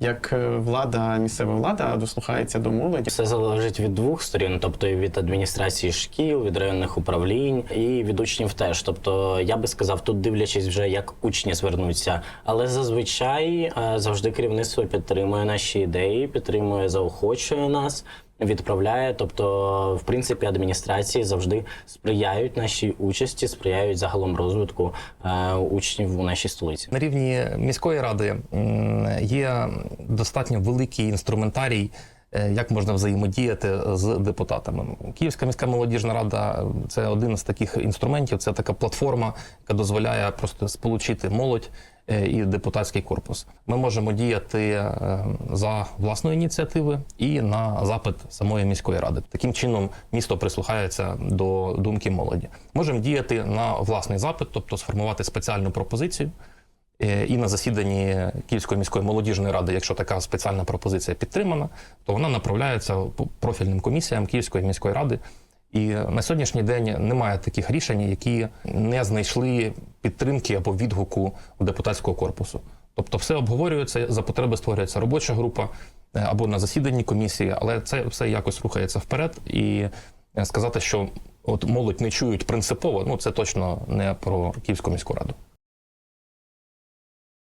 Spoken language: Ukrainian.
як е, влада, місцева влада дослухається до молоді. Все залежить від двох сторін, тобто і від адміністрації шкіл, від районних управлінь і від учнів теж. Тобто, я би сказав, тут дивлячись вже як учні звернуться. Але зазвичай е, завжди керівництво підтримує наші ідеї, підтримує, заохочує нас. Відправляє, тобто, в принципі, адміністрації завжди сприяють нашій участі, сприяють загалом розвитку е, учнів у нашій столиці. На рівні міської ради є достатньо великий інструментарій, е, як можна взаємодіяти з депутатами. Київська міська молодіжна рада це один з таких інструментів. Це така платформа, яка дозволяє просто сполучити молодь і депутатський корпус. Ми можемо діяти е, за власної ініціативи і на запит самої міської ради. Таким чином місто прислухається до думки молоді. Можемо діяти на власний запит, тобто сформувати спеціальну пропозицію. Е, І на засіданні Київської міської молодіжної ради, якщо така спеціальна пропозиція підтримана, то вона направляється профільним комісіям Київської міської ради. І на сьогоднішній день немає таких рішень, які не знайшли підтримки або відгуку у депутатського корпусу. Тобто, все обговорюється за потреби створюється робоча група е, або на засіданні комісії, але це все якось рухається вперед. І е, сказати, що от молодь не чують принципово, ну це точно не про Київську міську раду.